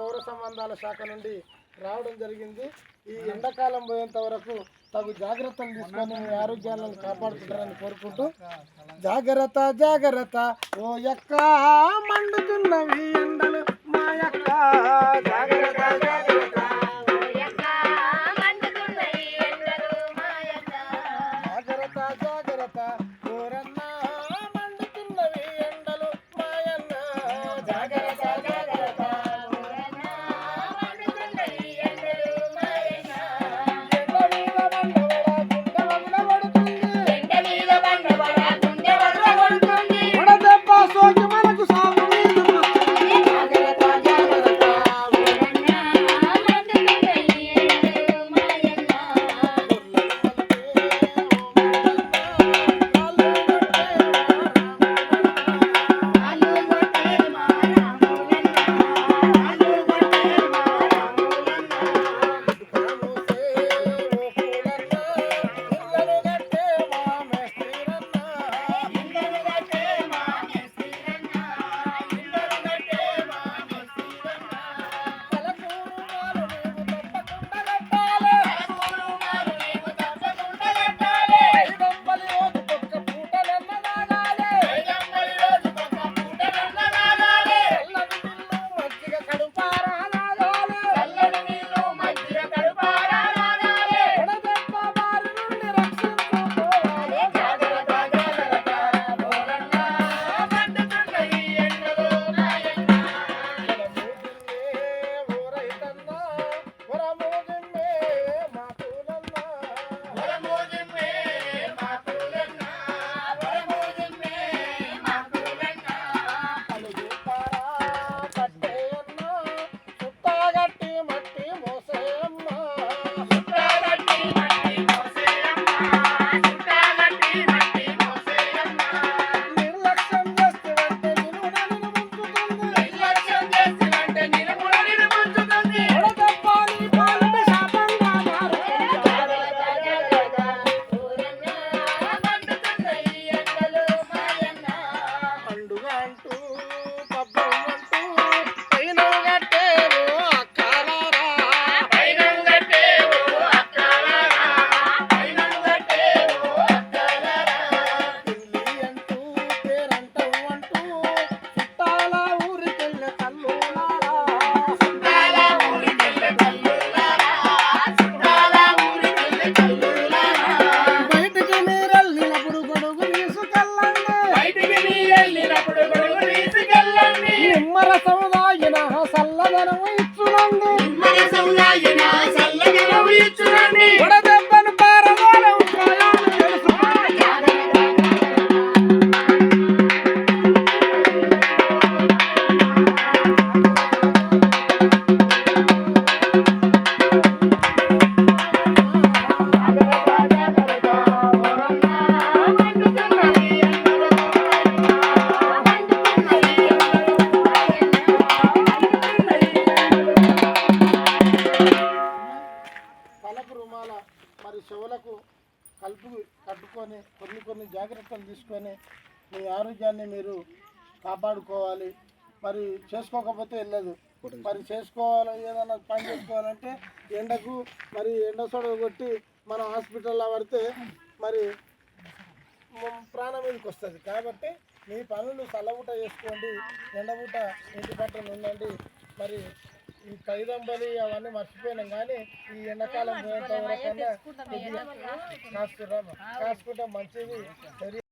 పౌర సంబంధాల శాఖ నుండి రావడం జరిగింది. ఈ ఎండాకాలం పోయేంత వరకు తగు జాగ్రత్తలు తీసుకొని మీ ఆరోగ్యాలను కాపాడుకుంటారని కోరుకుంటూ జాగ్రత్త జాగ్రత్త ఓ యొక్క మండుతున్నవి ఎండలు మా యొక్క నిమ్మర సముదాయన సల్లదనం ఇచ్చునండి కొన్ని కొన్ని జాగ్రత్తలు తీసుకొని మీ ఆరోగ్యాన్ని మీరు కాపాడుకోవాలి. మరి చేసుకోకపోతే వెళ్ళదు. మరి చేసుకోవాలి ఏదైనా పని చేసుకోవాలంటే ఎండకు మరి ఎండ సొడవ కొట్టి మనం హాస్పిటల్లో పడితే మరి ప్రాణం మీదకి వస్తుంది. కాబట్టి మీ పనులు చల్లబుట చేసుకోండి ఎండబుట ఇంటి పట్టణ ఉండండి. మరి ఈ ఖైదంబలి అవన్నీ మర్చిపోయినాం కానీ ఈ ఎండాకాలం పోయేంత వరకన్నా కొద్దిగా కాసుకుంటాం. కాసుకుంటే. మంచిది.